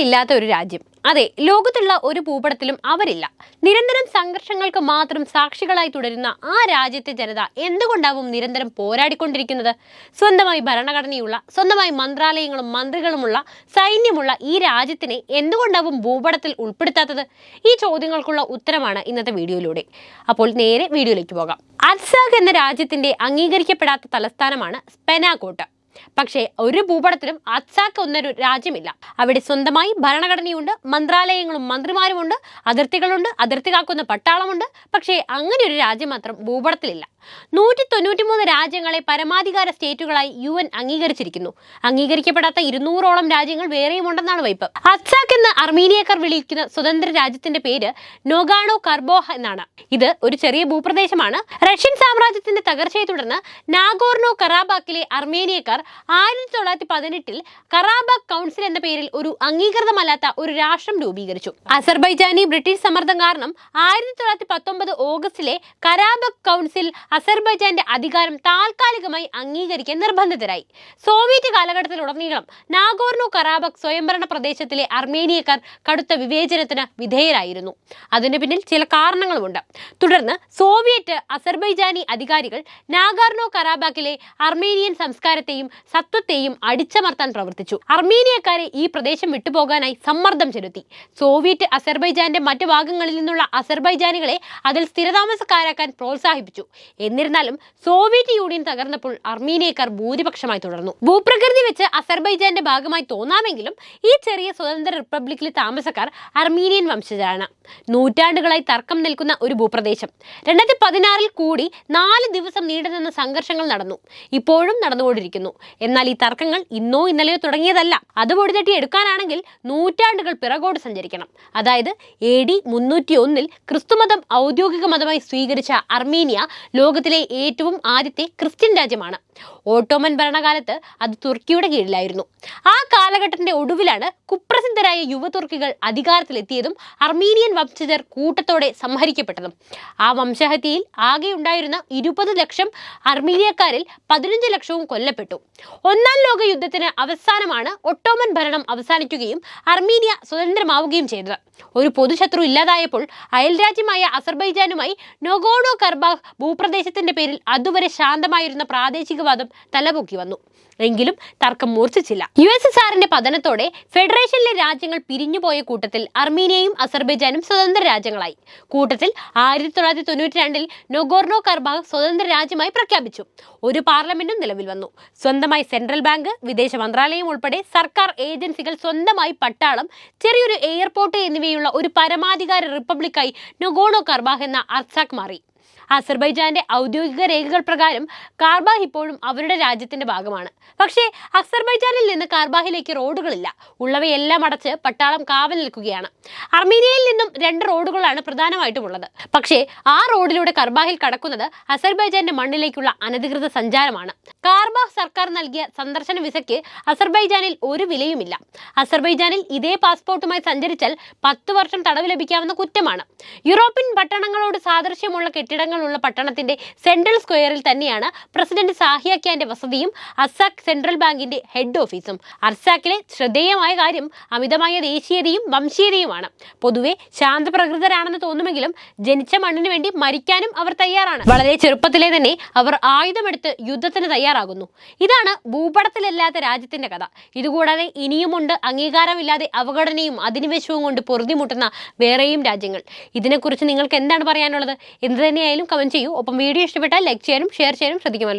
ഭൂപടത്തിലില്ലാത്ത ഒരു രാജ്യം. അതെ ലോകത്തുള്ള ഒരു ഭൂപടത്തിലും അവരില്ല. നിരന്തരം സംഘർഷങ്ങൾക്ക് മാത്രം സാക്ഷികളായി തുടരുന്ന ആ രാജ്യത്തെ ജനത എന്തുകൊണ്ടാവും നിരന്തരം പോരാടിക്കൊണ്ടിരിക്കുന്നത്? സ്വന്തമായി ഭരണഘടനയുള്ള സ്വന്തമായി മന്ത്രാലയങ്ങളും മന്ത്രികളുമുള്ള സൈന്യമുള്ള ഈ രാജ്യത്തിനെ എന്തുകൊണ്ടാവും ഭൂപടത്തിൽ ഉൾപ്പെടുത്താത്തത്? ഈ ചോദ്യങ്ങൾക്കുള്ള ഉത്തരമാണ് ഇന്നത്തെ വീഡിയോയിലൂടെ. അപ്പോൾ നേരെ വീഡിയോയിലേക്ക് പോകാം. അർസാഖ് എന്ന രാജ്യത്തിന്റെ അംഗീകരിക്കപ്പെടാത്ത തലസ്ഥാനമാണ് സ്പെനാകോട്ട് പക്ഷേ ഒരു ഭൂപടത്തിലും അത്സാക്ക് ഒന്നൊരു രാജ്യമില്ല. അവിടെ സ്വന്തമായി ഭരണഘടനയുണ്ട് മന്ത്രാലയങ്ങളും മന്ത്രിമാരുമുണ്ട് അതിർത്തികളുണ്ട് അതിർത്തി കാക്കുന്ന പട്ടാളമുണ്ട്. പക്ഷേ അങ്ങനെ ഒരു രാജ്യം മാത്രം ഭൂപടത്തിലില്ല. നൂറ്റി തൊണ്ണൂറ്റിമൂന്ന് രാജ്യങ്ങളെ പരമാധികാര സ്റ്റേറ്റുകളായി യു എൻ അംഗീകരിച്ചിരിക്കുന്നു. അംഗീകരിക്കപ്പെടാത്ത ഇരുന്നൂറോളം രാജ്യങ്ങൾ വേറെയും ഉണ്ടെന്നാണ് വയ്പ് അസാഖ് എന്ന് അർമീനിയക്കാർ വിളിക്കുന്ന സ്വതന്ത്ര രാജ്യത്തിന്റെ പേര് നൊഗാണോ കർബോഹ എന്നാണ്. ഇത് ഒരു ചെറിയ ഭൂപ്രദേശമാണ്. റഷ്യൻ സാമ്രാജ്യത്തിന്റെ തകർച്ചയെ തുടർന്ന് നാഗോർണോ കറാബാക്കിലെ അർമേനിയക്കാർ ആയിരത്തി തൊള്ളായിരത്തി പതിനെട്ടിൽ കറാബാക്ക് കൗൺസിൽ എന്ന പേരിൽ ഒരു അംഗീകൃതമല്ലാത്ത ഒരു രാഷ്ട്രം രൂപീകരിച്ചു. അസർബൈജാനി ബ്രിട്ടീഷ് സമ്മർദ്ദം കാരണം ആയിരത്തി തൊള്ളായിരത്തി പത്തൊമ്പത് ഓഗസ്റ്റിലെ കരാബക് കൗൺസിൽ അസർബൈജാന്റെ അധികാരം താൽക്കാലികമായി അംഗീകരിക്കാൻ നിർബന്ധിതരായി. സോവിയറ്റ് കാലഘട്ടത്തിലുടനീളം നാഗോർണോ കറാബക് സ്വയംഭരണ പ്രദേശത്തിലെ അർമേനിയക്കാർ കടുത്ത വിവേചനത്തിന് വിധേയരായിരുന്നു. അതിന് പിന്നിൽ ചില കാരണങ്ങളുമുണ്ട്. തുടർന്ന് സോവിയറ്റ് അസർബൈജാനി അധികാരികൾ നാഗാർണോ കറാബാക്കിലെ അർമേനിയൻ സംസ്കാരത്തെയും സത്വത്തെയും അടിച്ചമർത്താൻ പ്രവർത്തിച്ചു. അർമേനിയക്കാരെ ഈ പ്രദേശം വിട്ടുപോകാനായി സമ്മർദ്ദം ചെലുത്തി. സോവിയറ്റ് അസർബൈജാന്റെ മറ്റു ഭാഗങ്ങളിൽ നിന്നുള്ള അസർബൈജാനികളെ അതിൽ സ്ഥിരതാമസക്കാരാക്കാൻ പ്രോത്സാഹിപ്പിച്ചു. എന്നിരുന്നാലും സോവിയറ്റ് യൂണിയൻ തകർന്നപ്പോൾ അർമീനിയക്കാർ ഭൂരിപക്ഷമായി തുടർന്നു. ഭൂപ്രകൃതി വെച്ച് അസർബൈജാന്റെ ഭാഗമായി തോന്നാമെങ്കിലും ഈ ചെറിയ സ്വതന്ത്ര റിപ്പബ്ലിക്കിലെ താമസക്കാർ അർമീനിയൻ വംശജരാണ്. നൂറ്റാണ്ടുകളായി തർക്കം നിൽക്കുന്ന ഒരു ഭൂപ്രദേശം. രണ്ടായിരത്തി പതിനാറിൽ കൂടി നാല് ദിവസം നീണ്ടുനിന്ന സംഘർഷങ്ങൾ നടന്നു. ഇപ്പോഴും നടന്നുകൊണ്ടിരിക്കുന്നു. എന്നാൽ ഈ തർക്കങ്ങൾ ഇന്നോ ഇന്നലെയോ തുടങ്ങിയതല്ല. അത് പൊടിതട്ടി എടുക്കാനാണെങ്കിൽ നൂറ്റാണ്ടുകൾ പിറകോട്ട് സഞ്ചരിക്കണം. അതായത് എ ഡി മുന്നൂറ്റി ഒന്നിൽ ക്രിസ്തുമതം ഔദ്യോഗിക മതമായി സ്വീകരിച്ച അർമീനിയ ലോകത്തിലെ ഏറ്റവും ആദ്യത്തെ ക്രിസ്ത്യൻ രാജ്യമാണ്. ഓട്ടോമൻ ഭരണകാലത്ത് അത് തുർക്കിയുടെ കീഴിലായിരുന്നു. ആ കാലഘട്ടത്തിന്റെ ഒടുവിലാണ് കുപ്രസിദ്ധരായ യുവതുർക്കികൾ അധികാരത്തിലെത്തിയതും അർമീനിയൻ വംശജർ കൂട്ടത്തോടെ സംഹരിക്കപ്പെട്ടതും. ആ വംശഹത്യയിൽ ആകെ ഉണ്ടായിരുന്ന ഇരുപത് ലക്ഷം അർമീനിയക്കാരിൽ പതിനഞ്ച് ലക്ഷവും കൊല്ലപ്പെട്ടു. ഒന്നാം ലോക യുദ്ധത്തിന് അവസാനമാണ് ഒട്ടോമൻ ഭരണം അവസാനിക്കുകയും അർമീനിയ സ്വതന്ത്രമാവുകയും ചെയ്തത്. ഒരു പൊതുശത്രു ഇല്ലാതായപ്പോൾ അയൽരാജ്യമായ അസർബൈജാനുമായി നൊഗോണോ കർബാഹ് ഭൂപ്രദേശത്തിന്റെ പേരിൽ അതുവരെ ശാന്തമായിരുന്ന പ്രാദേശികവാദം തലപൊക്കി വന്നു. എങ്കിലും തർക്കം മൂർച്ഛിച്ചില്ല. യു എസ് എസ് ആറിന്റെ പതനത്തോടെ ഫെഡറേഷനിലെ രാജ്യങ്ങൾ പിരിഞ്ഞുപോയ കൂട്ടത്തിൽ അർമീനിയയും അസർബൈജാനും സ്വതന്ത്ര രാജ്യങ്ങളായി. കൂട്ടത്തിൽ ആയിരത്തി തൊള്ളായിരത്തി തൊണ്ണൂറ്റി രണ്ടിൽ നൊഗോർണോ കർബാഗ് സ്വതന്ത്ര രാജ്യമായി പ്രഖ്യാപിച്ചു. ഒരു പാർലമെന്റും നിലവിൽ വന്നു. സ്വന്തമായി സെൻട്രൽ ബാങ്ക് വിദേശ മന്ത്രാലയം ഉൾപ്പെടെ സർക്കാർ ഏജൻസികൾ സ്വന്തമായി പട്ടാളം ചെറിയൊരു എയർപോർട്ട് എന്നിവയുള്ള ഒരു പരമാധികാര റിപ്പബ്ലിക്കായി നൊഗോണോ കർബാഗ് എന്ന അർസാക് മാറി. അസർബൈജാന്റെ ഔദ്യോഗിക രേഖകൾ പ്രകാരം കാർബാഹ് ഇപ്പോഴും അവരുടെ രാജ്യത്തിന്റെ ഭാഗമാണ്. പക്ഷേ അസർബൈജാനിൽ നിന്ന് കാർബാഹിലേക്ക് റോഡുകളില്ല. ഉള്ളവയെല്ലാം അടച്ച് പട്ടാളം കാവൽ നിൽക്കുകയാണ്. അർമീനിയയിൽ നിന്നും രണ്ട് റോഡുകളാണ് പ്രധാനമായിട്ടും ഉള്ളത്. പക്ഷേ ആ റോഡിലൂടെ കർബാഹിൽ കടക്കുന്നത് അസർബൈജാന്റെ മണ്ണിലേക്കുള്ള അനധികൃത സഞ്ചാരമാണ്. കാർബാഹ് സർക്കാർ നൽകിയ സന്ദർശന വിസയ്ക്ക് അസർബൈജാനിൽ ഒരു വിലയുമില്ല. അസർബൈജാനിൽ ഇതേ പാസ്പോർട്ടുമായി സഞ്ചരിച്ചാൽ പത്ത് വർഷം തടവ് ലഭിക്കാവുന്ന കുറ്റമാണ്. യൂറോപ്യൻ പട്ടണങ്ങളോട് സാദൃശ്യമുള്ള കെട്ടിടങ്ങളുള്ള പട്ടണത്തിന്റെ സെൻട്രൽ സ്ക്വയറിൽ തന്നെയാണ് പ്രസിഡന്റ് സാഹിയ സാഹിയാക്കിയാന്റെ വസതിയും അസാക് സെൻട്രൽ ബാങ്കിന്റെ ഹെഡ് ഓഫീസും. അർസാക്കിലെ ശ്രദ്ധേയമായ കാര്യം അമിതമായ ദേശീയതയും വംശീയതയുമാണ്. പൊതുവെ ശാന്തപ്രകൃതരാണെന്ന് തോന്നുമെങ്കിലും ജനിച്ച മണ്ണിന് വേണ്ടി മരിക്കാനും അവർ തയ്യാറാണ്. വളരെ ചെറുപ്പത്തിലെ തന്നെ അവർ ആയുധമെടുത്ത് യുദ്ധത്തിന് തയ്യാറാകുന്നു. ഇതാണ് ഭൂപടത്തിലല്ലാത്ത രാജ്യത്തിന്റെ കഥ. ഇതുകൂടാതെ ഇനിയുമുണ്ട് അംഗീകാരമില്ലാതെ അവഗണനയും അധിനിവേശവും കൊണ്ട് പൊറുതിമുട്ടുന്ന വേറെയും രാജ്യങ്ങൾ. ഇതിനെക്കുറിച്ച് നിങ്ങൾക്ക് എന്താണ് പറയാനുള്ളത്? എന്ത് തന്നെയായാലും കമന്റ് ചെയ്യൂ. ഒപ്പം വീഡിയോ ഇഷ്ടപ്പെട്ടാൽ ലൈക്ക് ചെയ്യാനും ഷെയർ ചെയ്യാനും ശ്രദ്ധിക്കുമല്ലോ.